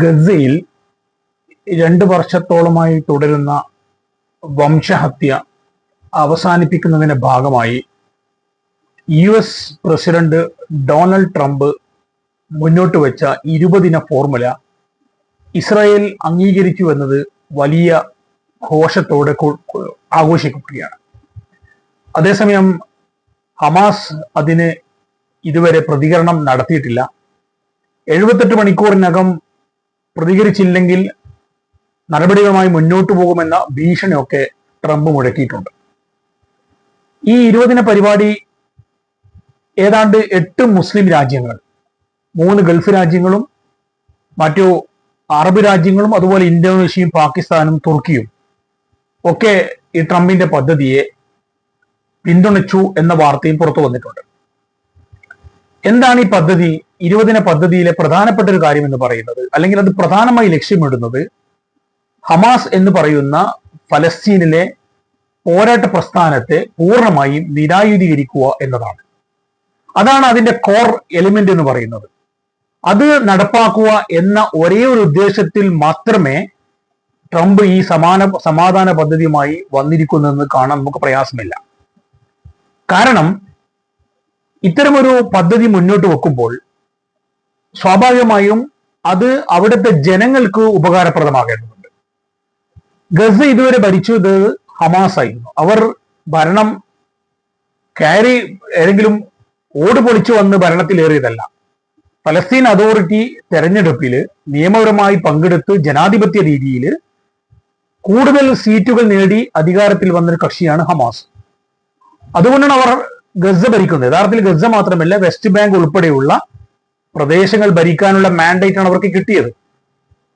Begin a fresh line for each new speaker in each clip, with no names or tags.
ഗസയിൽ രണ്ട് വർഷത്തോളമായി തുടരുന്ന വംശഹത്യ അവസാനിപ്പിക്കുന്നതിന്റെ ഭാഗമായി U S president Donald Trump മുന്നോട്ട് വെച്ച ഇരുപതിന ഫോർമുല ഇസ്രായേൽ അംഗീകരിച്ചു എന്നത് വലിയ ഘോഷത്തോടെ ആഘോഷിക്കുകയാണ് അതേസമയം ഹമാസ് അതിന് ഇതുവരെ പ്രതികരണം നടത്തിയിട്ടില്ല. എഴുപത്തെട്ട് മണിക്കൂറിനകം പ്രതികരിച്ചില്ലെങ്കിൽ നടപടികളുമായി മുന്നോട്ടു പോകുമെന്ന ഭീഷണിയൊക്കെ ട്രംപ് മുഴക്കിയിട്ടുണ്ട്. ഈ ഇരുപതിന പരിപാടി ഏതാണ്ട് എട്ട് മുസ്ലിം രാജ്യങ്ങൾ മൂന്ന് ഗൾഫ് രാജ്യങ്ങളും മറ്റു അറബ് രാജ്യങ്ങളും അതുപോലെ ഇന്തോനേഷ്യയും പാകിസ്ഥാനും തുർക്കിയും ഒക്കെ ഈ ട്രംപിന്റെ പദ്ധതിയെ പിന്തുണച്ചു എന്ന വാർത്തയും പുറത്തു വന്നിട്ടുണ്ട്. എന്താണ് ഈ പദ്ധതി? ഇരുപതിന പദ്ധതിയിലെ പ്രധാനപ്പെട്ട ഒരു കാര്യം എന്ന് പറയുന്നത് അല്ലെങ്കിൽ അത് പ്രധാനമായി ലക്ഷ്യമിടുന്നത് ഹമാസ് എന്ന് പറയുന്ന ഫലസ്തീനിലെ പോരാട്ട പ്രസ്ഥാനത്തെ പൂർണമായും നിരായുധീകരിക്കുക എന്നതാണ്. അതാണ് അതിന്റെ കോർ എലിമെന്റ് എന്ന് പറയുന്നത്. അത് നടപ്പാക്കുക എന്ന ഒരേ ഒരു ഉദ്ദേശത്തിൽ മാത്രമേ ട്രംപ് ഈ സമാന സമാധാന പദ്ധതിയുമായി വന്നിരിക്കുന്നതെന്ന് കാണാൻ നമുക്ക് പ്രയാസമില്ല. കാരണം ഇത്തരമൊരു പദ്ധതി മുന്നോട്ട് വെക്കുമ്പോൾ സ്വാഭാവികമായും അത് അവിടുത്തെ ജനങ്ങൾക്ക് ഉപകാരപ്രദമാകേണ്ടതുണ്ട്. ഗസ ഇതുവരെ ഭരിച്ചത് ഹമാസ് ആയിരുന്നു. അവർ ഭരണം കയറി ഏതെങ്കിലും ഓട് പൊളിച്ചു വന്ന് ഭരണത്തിലേറിയതല്ല ഫലസ്തീൻ അതോറിറ്റി തെരഞ്ഞെടുപ്പിൽ നിയമപരമായി പങ്കെടുത്ത് ജനാധിപത്യ രീതിയിൽ കൂടുതൽ സീറ്റുകൾ നേടി അധികാരത്തിൽ വന്നൊരു കക്ഷിയാണ് ഹമാസ്. അതുകൊണ്ടാണ് അവർ ഗസ ഭരിക്കുന്നത്. യഥാർത്ഥത്തിൽ ഗസ മാത്രമല്ല വെസ്റ്റ് ബാങ്ക് ഉൾപ്പെടെയുള്ള പ്രദേശങ്ങൾ ഭരിക്കാനുള്ള മാൻഡേറ്റ് ആണ് അവർക്ക് കിട്ടിയത്.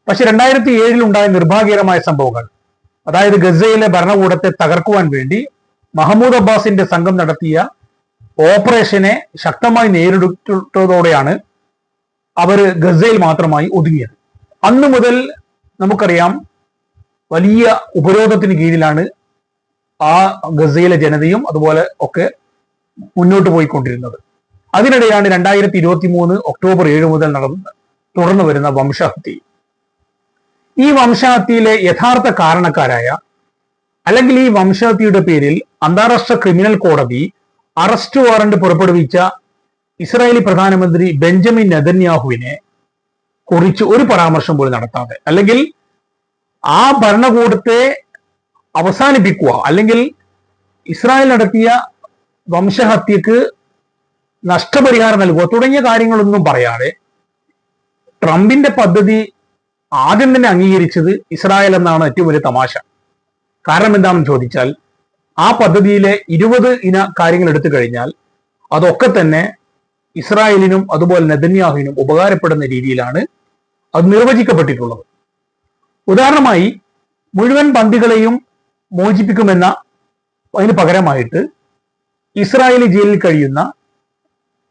പക്ഷെ രണ്ടായിരത്തി ഏഴിൽ ഉണ്ടായ നിർഭാഗ്യകരമായ സംഭവങ്ങൾ. അതായത് ഗസയിലെ ഭരണകൂടത്തെ തകർക്കുവാൻ വേണ്ടി മഹമ്മൂദ് അബ്ബാസിന്റെ സംഘം നടത്തിയ ഓപ്പറേഷനെ ശക്തമായി നേരിട്ടതോടെയാണ് അവർ ഗസയിൽ മാത്രമായി ഒതുങ്ങിയത്. അന്നു മുതൽ നമുക്കറിയാം വലിയ ഉപരോധത്തിന് കീഴിലാണ് ആ ഗസയിലെ ജനതയും അതുപോലെ ഒക്കെ മുന്നോട്ട് പോയിക്കൊണ്ടിരുന്നത്. അതിനിടെയാണ് രണ്ടായിരത്തി ഇരുപത്തി മൂന്ന് ഒക്ടോബർ ഏഴ് മുതൽ നടന്ന് തുടർന്നു വരുന്ന വംശഹത്യ. ഈ വംശഹത്യയിലെ യഥാർത്ഥ കാരണക്കാരായ അല്ലെങ്കിൽ ഈ വംശഹത്യയുടെ പേരിൽ അന്താരാഷ്ട്ര ക്രിമിനൽ കോടതി അറസ്റ്റ് വാറന്റ് പുറപ്പെടുവിച്ച ഇസ്രായേലി പ്രധാനമന്ത്രി ബെഞ്ചമിൻ നെതന്യാഹുവിനെ കുറിച്ച് ഒരു പരാമർശം പോലും നടത്താതെ അല്ലെങ്കിൽ ആ ഭരണകൂടത്തെ അവസാനിപ്പിക്കുക അല്ലെങ്കിൽ ഇസ്രായേൽ നടത്തിയ വംശഹത്യക്ക് നഷ്ടപരിഹാരം നൽകുക. തുടങ്ങിയ കാര്യങ്ങളൊന്നും പറയാതെ ട്രംപിന്റെ പദ്ധതി ആദ്യം തന്നെ അംഗീകരിച്ചത് ഇസ്രായേൽ എന്നാണ് ഏറ്റവും വലിയ തമാശ. കാരണം എന്താണെന്ന് ചോദിച്ചാൽ ആ പദ്ധതിയിലെ ഇരുപത് ഇന കാര്യങ്ങൾ എടുത്തു കഴിഞ്ഞാൽ അതൊക്കെ തന്നെ ഇസ്രായേലിനും അതുപോലെ നെതന്യാഹുവിനും ഉപകാരപ്പെടുന്ന രീതിയിലാണ് അത് നിർവചിക്കപ്പെട്ടിട്ടുള്ളത്. ഉദാഹരണമായി മുഴുവൻ ബന്ദികളെയും മോചിപ്പിക്കുമെന്ന അതിന് പകരമായിട്ട് ഇസ്രായേലി ജയിലിൽ കഴിയുന്ന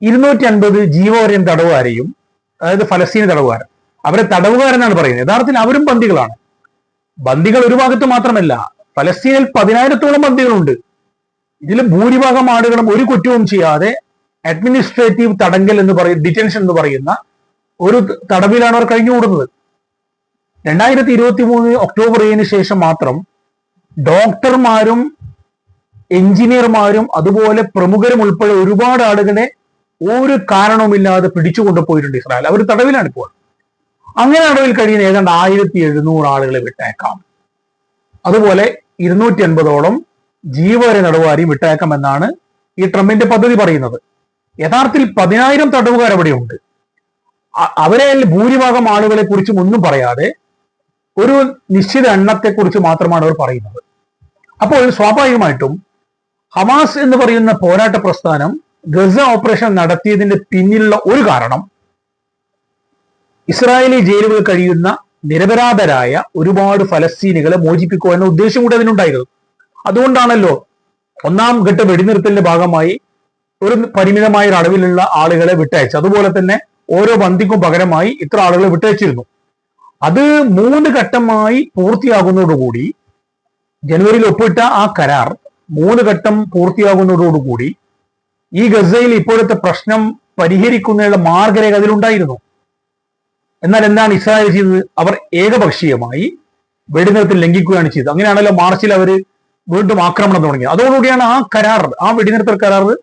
ഇരുന്നൂറ്റി അൻപത് ജീവപര്യം തടവുകാരെയും അതായത് ഫലസ്തീൻ തടവുകാരൻ അവരെ തടവുകാരെന്നാണ് പറയുന്നത്. യഥാർത്ഥത്തിൽ അവരും ബന്ദികളാണ്. ബന്ദികൾ ഒരു ഭാഗത്ത് മാത്രമല്ല ഫലസ്തീനിൽ പതിനായിരത്തോളം ബന്ദികളുണ്ട്. ഇതിൽ ഭൂരിഭാഗം ആളുകളും ഒരു കുറ്റവും ചെയ്യാതെ അഡ്മിനിസ്ട്രേറ്റീവ് തടങ്കൽ എന്ന് പറയും ഡിറ്റൻഷൻ എന്ന് പറയുന്ന ഒരു തടവിലാണ് അവർ കഴിഞ്ഞുകൂടുന്നത്. രണ്ടായിരത്തി ഇരുപത്തി മൂന്ന് ഒക്ടോബർ ഏഴിന് ശേഷം മാത്രം ഡോക്ടർമാരും എഞ്ചിനീയർമാരും അതുപോലെ പ്രമുഖരും ഉൾപ്പെടെ ഒരുപാട് ആളുകളെ ഒരു കാരണവുമില്ലാതെ പിടിച്ചു കൊണ്ടുപോയിട്ടുണ്ട് ഇസ്രായേൽ. അവർ തടവിലാണ് ഇപ്പോൾ അങ്ങനെ തടവിൽ കഴിയുന്ന ഏതാണ്ട് ആയിരത്തി എഴുന്നൂറ് ആളുകളെ വിട്ടേക്കാം അതുപോലെ ഇരുന്നൂറ്റി അൻപതോളം ജീവരെ തടവുകാരെയും വിട്ടേക്കാം എന്നാണ് ഈ ട്രംപിന്റെ പദ്ധതി പറയുന്നത്. യഥാർത്ഥത്തിൽ പതിനായിരം തടവുകാർ അവിടെയുണ്ട്. അവരെ ഭൂരിഭാഗം ആളുകളെ കുറിച്ചും ഒന്നും പറയാതെ ഒരു നിശ്ചിത എണ്ണത്തെ കുറിച്ച് മാത്രമാണ് അവർ പറയുന്നത്. അപ്പോൾ സ്വാഭാവികമായിട്ടും ഹമാസ് എന്ന് പറയുന്ന പോരാട്ട പ്രസ്ഥാനം ഗസ ഓപ്പറേഷൻ നടത്തിയതിന്റെ പിന്നിലുള്ള ഒരു കാരണം ഇസ്രായേലി ജയിലുകളിൽ കഴിയുന്ന നിരപരാധരായ ഒരുപാട് ഫലസ്തീനികളെ മോചിപ്പിക്കുക എന്ന ഉദ്ദേശം കൂടി അതിനുണ്ടായിരുന്നു. അതുകൊണ്ടാണല്ലോ ഒന്നാം ഘട്ട വെടിനിർത്തലിന്റെ ഭാഗമായി ഒരു പരിമിതമായ ഒരു അളവിലുള്ള ആളുകളെ വിട്ടയച്ചു അതുപോലെ തന്നെ ഓരോ ബന്ധിക്കും പകരമായി ഇത്ര ആളുകളെ വിട്ടയച്ചിരുന്നു. അത് മൂന്ന് ഘട്ടമായി പൂർത്തിയാകുന്നതോടുകൂടി ജനുവരിയിൽ ഒപ്പിട്ട ആ കരാർ മൂന്ന് ഘട്ടം പൂർത്തിയാകുന്നതോടുകൂടി ഈ ഗസയിൽ ഇപ്പോഴത്തെ പ്രശ്നം പരിഹരിക്കുന്നതിനുള്ള മാർഗരേഖ അതിലുണ്ടായിരുന്നു. എന്നാൽ എന്താണ് ഇസ്രായേൽ ചെയ്തത്? അവർ ഏകപക്ഷീയമായി വെടിനിർത്തൽ ലംഘിക്കുകയാണ് ചെയ്തത്. അങ്ങനെയാണല്ലോ മാർച്ചിൽ അവർ വീണ്ടും ആക്രമണം തുടങ്ങിയത്. അതോടുകൂടിയാണ് ആ കരാർ ആ വെടിനിർത്തൽ കരാർ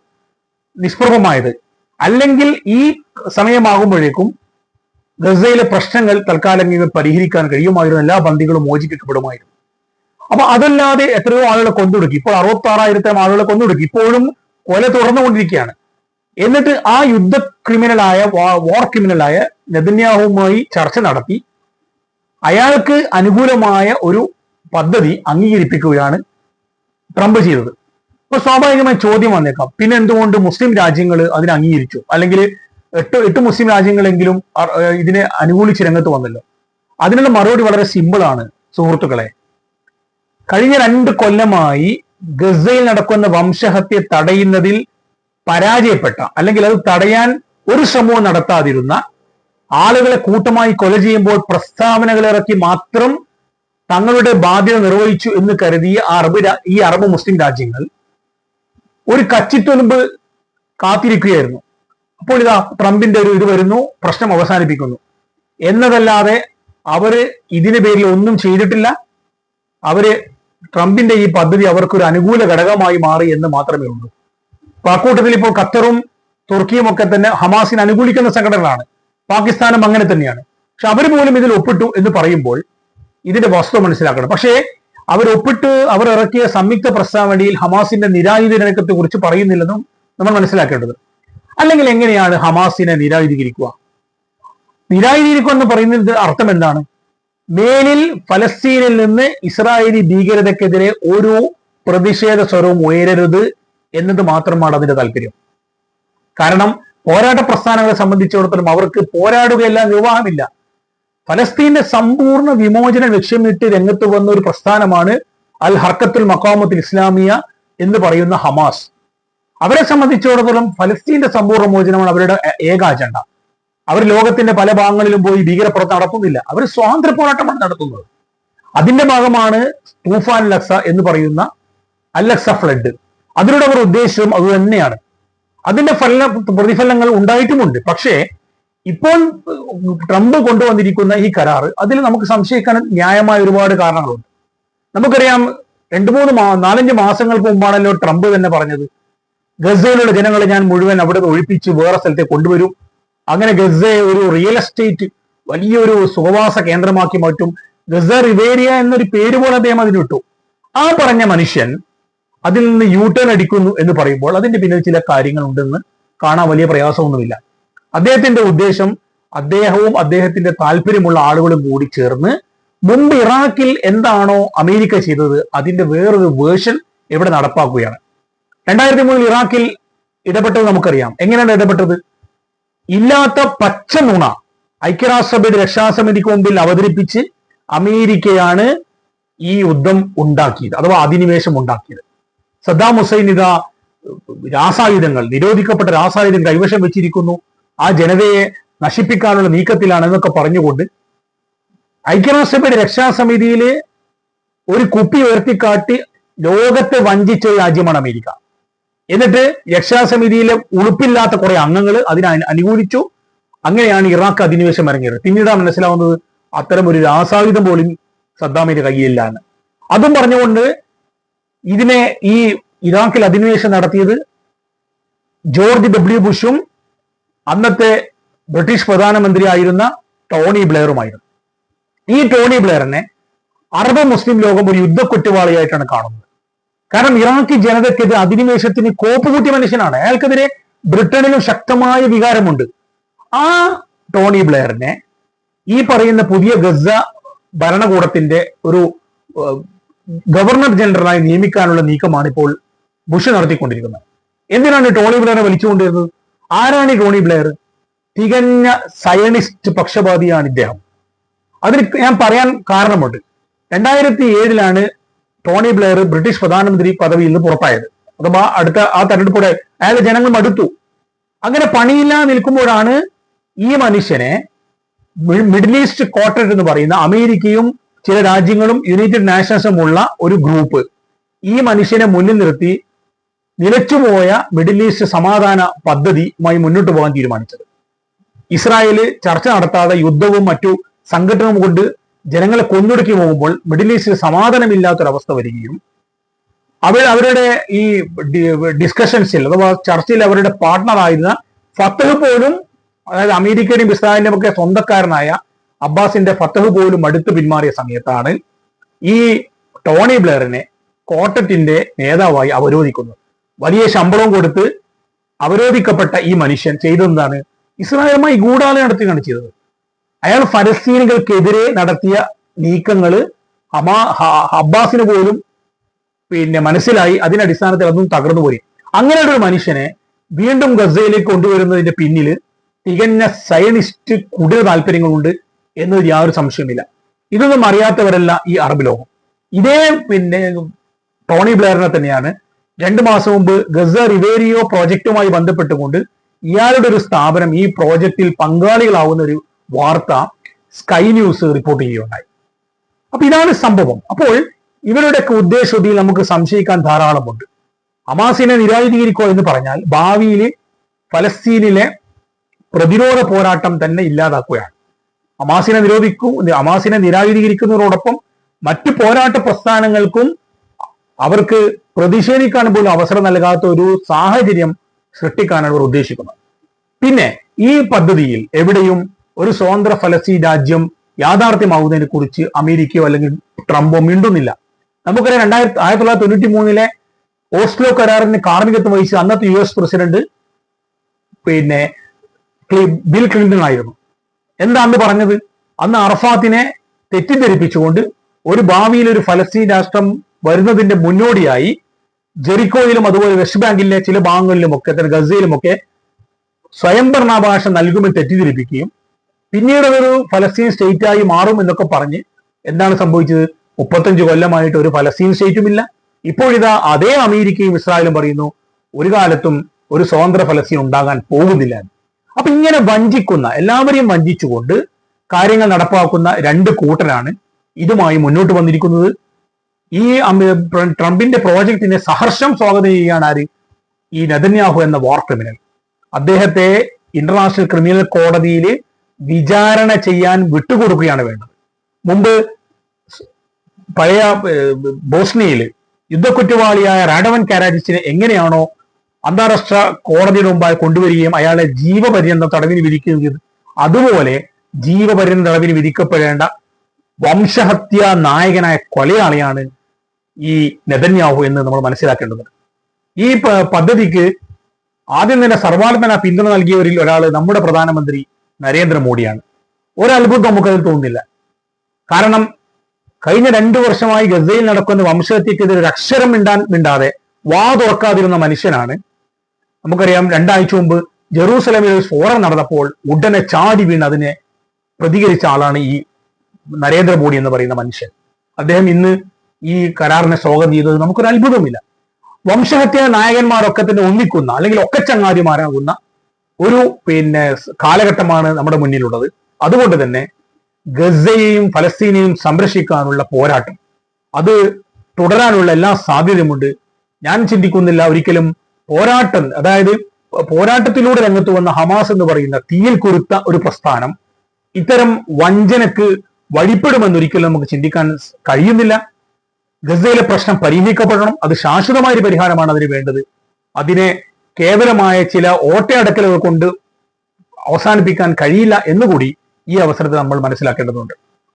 നിഷ്പ്രഭമായത്. അല്ലെങ്കിൽ ഈ സമയമാകുമ്പോഴേക്കും ഗസയിലെ പ്രശ്നങ്ങൾ തൽക്കാലം പരിഹരിക്കാൻ കഴിയുമായിരുന്നു. എല്ലാ ബന്ദികളും മോചിപ്പിക്കപ്പെടുമായിരുന്നു. അപ്പൊ അതല്ലാതെ എത്രയോ ആളുകളെ കൊന്നൊടുക്കി. ഇപ്പോൾ അറുപത്തി ആളുകളെ കൊന്നൊടുക്കി. ഇപ്പോഴും കൊല തുടർന്നുകൊണ്ടിരിക്കുകയാണ് എന്നിട്ട് ആ യുദ്ധ ക്രിമിനലായ വാർ ക്രിമിനലായ നെതന്യാഹുവുമായി ചർച്ച നടത്തി. അയാൾക്ക് അനുകൂലമായ ഒരു പദ്ധതി അംഗീകരിപ്പിക്കുകയാണ് ട്രംപ് ചെയ്തത്. അപ്പൊ സ്വാഭാവികമായി ചോദ്യം വന്നേക്കാം. പിന്നെ എന്തുകൊണ്ട് മുസ്ലിം രാജ്യങ്ങൾ അതിനെ അംഗീകരിച്ചു? അല്ലെങ്കിൽ എട്ട് എട്ട് മുസ്ലിം രാജ്യങ്ങളെങ്കിലും ഇതിനെ അനുകൂലിച്ച് രംഗത്ത് വന്നല്ലോ. അതിനുള്ള മറുപടി വളരെ സിമ്പിൾ ആണ് സുഹൃത്തുക്കളെ. കഴിഞ്ഞ രണ്ട് കൊല്ലമായി ഗസയിൽ നടക്കുന്ന വംശഹത്യ തടയുന്നതിൽ പരാജയപ്പെട്ട അല്ലെങ്കിൽ അത് തടയാൻ ഒരു ശ്രമവും നടത്താതിരുന്ന ആളുകളെ കൂട്ടമായി കൊല ചെയ്യുമ്പോൾ പ്രസ്താവനകൾ ഇറക്കി മാത്രം തങ്ങളുടെ ബാധ്യത നിർവഹിച്ചു എന്ന് കരുതിയ അറബ് ഈ അറബ് മുസ്ലിം രാജ്യങ്ങൾ ഒരു കച്ചിത്തൊലുമ്പ് കാത്തിരിക്കുകയായിരുന്നു. അപ്പോൾ ഇതാ ട്രംപിന്റെ ഒരു ഇത് വരുന്നു പ്രശ്നം അവസാനിപ്പിക്കുന്നു. എന്നതല്ലാതെ അവർ ഇതിന് പേരിൽ ഒന്നും ചെയ്തിട്ടില്ല. അവർ ട്രംപിന്റെ ഈ പദ്ധതി അവർക്കൊരു അനുകൂല ഘടകമായി മാറി എന്ന് മാത്രമേ ഉള്ളൂ. അക്കൂട്ടത്തിൽ ഇപ്പോൾ ഖത്തറും തുർക്കിയും ഒക്കെ തന്നെ ഹമാസിനെ അനുകൂലിക്കുന്ന സംഘടനകളാണ്. പാകിസ്ഥാനും അങ്ങനെ തന്നെയാണ്. പക്ഷെ അവർ പോലും ഇതിൽ ഒപ്പിട്ടു എന്ന് പറയുമ്പോൾ ഇതിന്റെ വസ്തു മനസ്സിലാക്കണം. പക്ഷേ അവർ ഒപ്പിട്ട് അവർ ഇറക്കിയ സംയുക്ത പ്രസ്താവനയിൽ ഹമാസിന്റെ നിരായുധ രംഗത്തെ കുറിച്ച് പറയുന്നില്ലെന്നും നമ്മൾ മനസ്സിലാക്കേണ്ടത്. അല്ലെങ്കിൽ എങ്ങനെയാണ് ഹമാസിനെ നിരായുധീകരിക്കുക? നിരായുധീകരിക്കുക എന്ന് പറയുന്നതിന്റെ അർത്ഥം എന്താണ്? മേലിൽ ഫലസ്തീനിൽ നിന്ന് ഇസ്രായേലി ഭീകരതക്കെതിരെ ഒരു പ്രതിഷേധ സ്വരവും ഉയരരുത് എന്നത് മാത്രമാണ് അതിന്റെ താല്പര്യം. കാരണം പോരാട്ട പ്രസ്ഥാനങ്ങളെ സംബന്ധിച്ചിടത്തോളം അവർക്ക് പോരാടുകയല്ല നിർവാഹമില്ല ഫലസ്തീന്റെ സമ്പൂർണ വിമോചനം ലക്ഷ്യമിട്ട് രംഗത്ത് വന്ന ഒരു പ്രസ്ഥാനമാണ് അൽ ഹർക്കത്തുൽ മക്കാമത്തുൽ ഇസ്ലാമിയ എന്ന് പറയുന്ന ഹമാസ്. അവരെ സംബന്ധിച്ചിടത്തോളം ഫലസ്തീന്റെ സമ്പൂർണ മോചനമാണ് അവരുടെ ഏക അജണ്ട. അവർ ലോകത്തിന്റെ പല ഭാഗങ്ങളിലും പോയി ഭീകരപ്പുറത്ത് നടത്തുന്നില്ല. അവർ സ്വാതന്ത്ര്യ പോരാട്ടമാണ് നടത്തുന്നത്. അതിന്റെ ഭാഗമാണ് തൂഫാൻ ലക്സ എന്ന് പറയുന്ന അലക്സ ഫ്ലഡ്. അതിലൂടെ അവർ ഉദ്ദേശവും അത് തന്നെയാണ്. അതിന്റെ ഫല പ്രതിഫലങ്ങൾ ഉണ്ടായിട്ടുമുണ്ട്. പക്ഷേ ഇപ്പോൾ ട്രംപ് കൊണ്ടുവന്നിരിക്കുന്ന ഈ കരാർ അതിൽ നമുക്ക് സംശയിക്കാൻ ന്യായമായ ഒരുപാട് കാരണങ്ങളുണ്ട്. നമുക്കറിയാം രണ്ടു മൂന്ന് മാ നാലഞ്ച് മാസങ്ങൾക്ക് മുമ്പാണല്ലോ ട്രംപ് തന്നെ പറഞ്ഞത് ഗസയിലുള്ള ജനങ്ങളെ ഞാൻ മുഴുവൻ അവിടെ ഒഴിപ്പിച്ച് വേറെ സ്ഥലത്തെ കൊണ്ടുവരും. അങ്ങനെ ഗസയെ ഒരു റിയൽ എസ്റ്റേറ്റ് വലിയൊരു സുഖവാസ കേന്ദ്രമാക്കി മാറ്റും. ഗസ റിവേരിയ എന്നൊരു പേര് പോലെ അദ്ദേഹം അതിന് ഇട്ടു. ആ പറഞ്ഞ മനുഷ്യൻ അതിൽ നിന്ന് യൂ ടേൺ അടിക്കുന്നു എന്ന് പറയുമ്പോൾ അതിന്റെ പിന്നിൽ ചില കാര്യങ്ങൾ ഉണ്ടെന്ന് കാണാൻ വലിയ പ്രയാസമൊന്നുമില്ല. അദ്ദേഹത്തിന്റെ ഉദ്ദേശം അദ്ദേഹവും അദ്ദേഹത്തിന്റെ താല്പര്യമുള്ള ആളുകളും കൂടി ചേർന്ന് മുമ്പ് ഇറാഖിൽ എന്താണോ അമേരിക്ക ചെയ്തത് അതിന്റെ വേറൊരു വേർഷൻ ഇവിടെ നടപ്പാക്കുകയാണ്. രണ്ടായിരത്തി മൂന്നിൽ ഇറാഖിൽ ഇടപെട്ടത് നമുക്കറിയാം. എങ്ങനെയാണ് ഇടപെട്ടത്? ഇല്ലാത്ത പച്ച നുണ ഐക്യരാഷ്ട്രസഭയുടെ രക്ഷാസമിതിക്ക് മുമ്പിൽ അവതരിപ്പിച്ച് അമേരിക്കയാണ് ഈ യുദ്ധം ഉണ്ടാക്കിയത് അഥവാ അധിനിവേശം ഉണ്ടാക്കിയത്. സദ്ദാം ഹുസൈൻ ഇതാ രാസായുധങ്ങൾ നിരോധിക്കപ്പെട്ട രാസായുധം കൈവശം വെച്ചിരിക്കുന്നു. ആ ജനതയെ നശിപ്പിക്കാനുള്ള നീക്കത്തിലാണ് എന്നൊക്കെ പറഞ്ഞുകൊണ്ട് ഐക്യരാഷ്ട്രസഭയുടെ രക്ഷാസമിതിയിലെ ഒരു കുപ്പി ഉയർത്തിക്കാട്ടി ലോകത്തെ വഞ്ചിച്ച രാജ്യമാണ് അമേരിക്ക. എന്നിട്ട് രക്ഷാസമിതിയിലെ ഉളുപ്പില്ലാത്ത കുറെ അംഗങ്ങൾ അതിനെ അനു- അനുകൂലിച്ചു. അങ്ങനെയാണ് ഇറാഖ് അധിനിവേശം ഇറങ്ങിയത് പിന്നീടാണ് മനസ്സിലാവുന്നത് അത്തരം ഒരു രാസായുധം പോലും സദ്ദാമിന്റെ കയ്യിലില്ല എന്ന്. അതും പറഞ്ഞുകൊണ്ട് ഇതിനെ ഈ ഇറാഖിൽ അധിനിവേശം നടത്തിയത് ജോർജ് ഡബ്ല്യു ബുഷും അന്നത്തെ ബ്രിട്ടീഷ് പ്രധാനമന്ത്രിയായിരുന്ന ടോണി ബ്ലെയറുമായിരുന്നു. ഈ ടോണി ബ്ലെയറിനെ അറബ് മുസ്ലിം ലോകം ഒരു യുദ്ധക്കുറ്റവാളിയായിട്ടാണ് കാണുന്നത്. കാരണം ഇറാഖി ജനതയ്ക്കെതിരെ അധിനിവേശത്തിന് കോപ്പ് കൂട്ടിയ മനുഷ്യനാണ്. അയാൾക്കെതിരെ ബ്രിട്ടനിലും ശക്തമായ വികാരമുണ്ട്. ആ ടോണി ബ്ലെയറിനെ ഈ പറയുന്ന പുതിയ ഗസ ഭരണകൂടത്തിന്റെ ഒരു ഗവർണർ ജനറലായി നിയമിക്കാനുള്ള നീക്കമാണ് ഇപ്പോൾ ബുഷ് നടത്തിക്കൊണ്ടിരിക്കുന്നത്. എന്തിനാണ് ടോണി ബ്ലെയറിനെ വലിച്ചുകൊണ്ടിരുന്നത്? ആരാണ് ഈ ടോണി ബ്ലെയർ? തികഞ്ഞ സയണിസ്റ്റ് പക്ഷപാതിയാണ് ഇദ്ദേഹം. അതിന് ഞാൻ പറയാൻ കാരണമുണ്ട്. രണ്ടായിരത്തി ഏഴിലാണ് ടോണി ബ്ലെയർ ബ്രിട്ടീഷ് പ്രധാനമന്ത്രി പദവിയിൽ നിന്ന് പുറത്തായത്. അഥവാ അടുത്ത ആ തെരഞ്ഞെടുപ്പോടെ അയാൾ ജനങ്ങൾ മടുത്തു. അങ്ങനെ പണിയില്ലാതെ നിൽക്കുമ്പോഴാണ് ഈ മനുഷ്യനെ മിഡിൽ ഈസ്റ്റ് ക്വാർട്ടർ എന്ന് പറയുന്ന അമേരിക്കയും ചില രാജ്യങ്ങളും യുണൈറ്റഡ് നാഷൻസും ഉള്ള ഒരു ഗ്രൂപ്പ് ഈ മനുഷ്യനെ മുന്നിൽ നിർത്തി നിലച്ചുപോയ മിഡിൽ ഈസ്റ്റ് സമാധാന പദ്ധതിയുമായി മുന്നോട്ട് പോകാൻ തീരുമാനിച്ചത്. ഇസ്രായേൽ ചർച്ച നടത്താതെ യുദ്ധവും മറ്റു സംഘടനവും കൊണ്ട് ജനങ്ങളെ കൊന്നൊടുക്കി പോകുമ്പോൾ മിഡിൽ ഈസ്റ്റിൽ സമാധാനമില്ലാത്തൊരവസ്ഥ വരികയും അവർ അവരുടെ ഈ ഡിസ്കഷൻസിൽ അഥവാ ചർച്ചയിൽ അവരുടെ പാർട്ട്ണറായിരുന്ന ഫത്തഹ് പോലും അതായത് അമേരിക്കയുടെയും ഇസ്രായേലിന്റെയും ഒക്കെ സ്വന്തക്കാരനായ അബ്ബാസിന്റെ ഫത്തഹ് പോലും അടുത്ത് പിന്മാറിയ സമയത്താണ് ഈ ടോണി ബ്ലെയറിനെ കോട്ടറ്റിന്റെ നേതാവായി അവരോധിക്കുന്നത്. വലിയ ശമ്പളം കൊടുത്ത് അവരോധിക്കപ്പെട്ട ഈ മനുഷ്യൻ ചെയ്തതെന്താണ്? ഇസ്രായേലുമായി ഗൂഢാലോചന നടത്തി ചെയ്തത് അയാൾ ഫലസ്തീനികൾക്കെതിരെ നടത്തിയ നീക്കങ്ങൾ ഹമാ ഹ- അബ്ബാസിന് പോലും പിന്നെ മനസ്സിലായി. അതിന്റെ അടിസ്ഥാനത്തിൽ അതൊന്നും തകർന്നു പോയി. അങ്ങനെ ഒരു മനുഷ്യനെ വീണ്ടും ഗസയിലേക്ക് കൊണ്ടുവരുന്നതിന്റെ പിന്നിൽ തികഞ്ഞ സയനിസ്റ്റ് കുടില താല്പര്യങ്ങളുണ്ട് എന്നതിൽ യാതൊരു സംശയമില്ല ഇതൊന്നും അറിയാത്തവരല്ല ഈ അറബ് ലോകം. ഇതേ പിന്നെ ടോണി ബ്ലെയറിനെ തന്നെയാണ് രണ്ടു മാസം മുമ്പ് ഗസ റിവേരിയോ പ്രോജക്റ്റുമായി ബന്ധപ്പെട്ടുകൊണ്ട് ഇയാളുടെ ഒരു സ്ഥാപനം ഈ പ്രോജക്റ്റിൽ പങ്കാളികളാവുന്ന ഒരു വാർത്ത സ്കൈ ന്യൂസ് റിപ്പോർട്ട് ചെയ്യുകയുണ്ടായി. അപ്പൊ ഇതാണ് സംഭവം. അപ്പോൾ ഇവരുടെയൊക്കെ ഉദ്ദേശത്തിൽ നമുക്ക് സംശയിക്കാൻ ധാരാളമുണ്ട്. ഹമാസിനെ നിരായുധീകരിക്കുക എന്ന് പറഞ്ഞാൽ ഭാവിയിൽ ഫലസ്തീനിലെ പ്രതിരോധ പോരാട്ടം തന്നെ ഇല്ലാതാക്കുകയാണ്. അമാസിനെ നിരോധിക്കൂ ഹമാസിനെ നിരായുധീകരിക്കുന്നതിനോടൊപ്പം മറ്റ് പോരാട്ട പ്രസ്ഥാനങ്ങൾക്കും അവർക്ക് പ്രതിഷേധിക്കാൻ പോലും അവസരം നൽകാത്ത ഒരു സാഹചര്യം സൃഷ്ടിക്കാനാണ് അവർ ഉദ്ദേശിക്കുന്നത്. പിന്നെ ഈ പദ്ധതിയിൽ എവിടെയും ഒരു സ്വതന്ത്ര ഫലസ്തീൻ രാജ്യം യാഥാർത്ഥ്യമാവുന്നതിനെ കുറിച്ച് അമേരിക്കയോ അല്ലെങ്കിൽ ട്രംപോ മിണ്ടുന്നില്ല. നമുക്കറിയാം രണ്ടായിരത്തി ആയിരത്തി തൊള്ളായിരത്തി തൊണ്ണൂറ്റി മൂന്നിലെ ഓസ്ലോ കരാറിന് കാർമ്മികത്വം വഹിച്ച അന്നത്തെ യു എസ് പ്രസിഡന്റ് പിന്നെ ബിൽ ക്ലിന്റൺ ആയിരുന്നു. എന്താന്ന് പറഞ്ഞത്? അന്ന് അറഫാത്തിനെ തെറ്റിദ്ധരിപ്പിച്ചുകൊണ്ട് ഒരു ഭാവിയിൽ ഒരു ഫലസ്തീൻ രാഷ്ട്രം വരുന്നതിന്റെ മുന്നോടിയായി ജെറിക്കോയിലും അതുപോലെ വെസ്റ്റ് ബാങ്കിലെ ചില ഭാഗങ്ങളിലുമൊക്കെ ഗസയിലുമൊക്കെ സ്വയംഭരണാവകാശം നൽകുമെന്ന് തെറ്റിദ്ധരിപ്പിക്കുകയും പിന്നീട് അതൊരു ഫലസ്തീൻ സ്റ്റേറ്റ് ആയി മാറും എന്നൊക്കെ പറഞ്ഞ് എന്താണ് സംഭവിച്ചത്? മുപ്പത്തഞ്ച് കൊല്ലമായിട്ട് ഒരു ഫലസ്തീൻ സ്റ്റേറ്റും ഇല്ല. ഇപ്പോഴിതാ അതേ അമേരിക്കയും ഇസ്രായേലും പറയുന്നു ഒരു കാലത്തും ഒരു സ്വതന്ത്ര ഫലസ്തീൻ ഉണ്ടാകാൻ പോകുന്നില്ല. അപ്പൊ ഇങ്ങനെ വഞ്ചിക്കുന്ന എല്ലാവരെയും വഞ്ചിച്ചുകൊണ്ട് കാര്യങ്ങൾ നടപ്പാക്കുന്ന രണ്ട് കൂട്ടരാണ് ഇതുമായി മുന്നോട്ട് വന്നിരിക്കുന്നത്. ഈ ട്രംപിന്റെ പ്രോജക്റ്റിനെ സഹർഷം സ്വാഗതം ചെയ്യുകയാണ് ആര്? ഈ നെതന്യാഹു എന്ന വാർ ക്രിമിനൽ അദ്ദേഹത്തെ ഇന്റർനാഷണൽ ക്രിമിനൽ കോടതിയിൽ വിചാരണ ചെയ്യാൻ വിട്ടുകൊടുക്കുകയാണ് വേണ്ടത്. മുമ്പ് പഴയ ബോസ്നിയയിൽ യുദ്ധക്കുറ്റവാളിയായ റാഡവൻ കാരാജിസിനെ എങ്ങനെയാണോ അന്താരാഷ്ട്ര കോടതിയുടെ മുമ്പായി കൊണ്ടുവരികയും അയാളെ ജീവപര്യന്തം തടവിന് വിധിക്കുകയും ചെയ്തു അതുപോലെ ജീവപര്യന്തം തടവിന് വിധിക്കപ്പെടേണ്ട വംശഹത്യാ നായകനായ കൊലയാളിയാണ് ഈ നെതന്യാഹു എന്ന് നമ്മൾ മനസ്സിലാക്കേണ്ടത് ഈ പദ്ധതിക്ക് ആദ്യം തന്നെ സർവാത്മന പിന്തുണ നൽകിയവരിൽ ഒരാൾ നമ്മുടെ പ്രധാനമന്ത്രി നരേന്ദ്രമോദിയാണ്. ഒരത്ഭുതം നമുക്കതിൽ തോന്നുന്നില്ല. കാരണം കഴിഞ്ഞ രണ്ടു വർഷമായി ഗസയിൽ നടക്കുന്ന വംശഹത്യക്കെതിരെ ഒരു അക്ഷരം മിണ്ടാൻ മിണ്ടാതെ വാ തുറക്കാതിരുന്ന മനുഷ്യനാണ്. നമുക്കറിയാം രണ്ടാഴ്ച മുമ്പ് ജെറൂസലമിൽ ഒരു ഫോറം നടന്നപ്പോൾ ഉടനെ ചാടി വീണ് അതിനെ പ്രതികരിച്ച ആളാണ് ഈ നരേന്ദ്രമോദി എന്ന് പറയുന്ന മനുഷ്യൻ. അദ്ദേഹം ഇന്ന് ഈ കരാറിനെ സ്വാഗതം ചെയ്തത് നമുക്കൊരു അത്ഭുതമില്ല വംശഹത്യ നായകന്മാരൊക്കെ തന്നെ ഒന്നിക്കുന്ന അല്ലെങ്കിൽ ഒക്കച്ചങ്ങാതിമാരാകുന്ന ഒരു പിന്നെ കാലഘട്ടമാണ് നമ്മുടെ മുന്നിലുള്ളത്. അതുകൊണ്ട് തന്നെ ഗസയെയും ഫലസ്തീനെയും സംരക്ഷിക്കാനുള്ള പോരാട്ടം. അത് തുടരാനുള്ള എല്ലാ സാധ്യതയുമുണ്ട്. ഞാൻ ചിന്തിക്കുന്നില്ല ഒരിക്കലും പോരാട്ടം അതായത് പോരാട്ടത്തിലൂടെ രംഗത്ത് വന്ന ഹമാസ് എന്ന് പറയുന്ന തീയിൽ കുരുത്ത ഒരു പ്രസ്ഥാനം ഇത്തരം വഞ്ചനക്ക് വഴിപ്പെടുമെന്നൊരിക്കലും നമുക്ക് ചിന്തിക്കാൻ കഴിയുന്നില്ല. ഗസയിലെ പ്രശ്നം പരിഹരിക്കപ്പെടണം. അത് ശാശ്വതമായ ഒരു പരിഹാരമാണ് അതിന് വേണ്ടത്. അതിനെ കേവലമായ ചില ഓട്ടയടക്കലുകൾ കൊണ്ട് അവസാനിപ്പിക്കാൻ കഴിയില്ല എന്നുകൂടി ഈ അവസരത്തിൽ നമ്മൾ മനസ്സിലാക്കേണ്ടതുണ്ട്.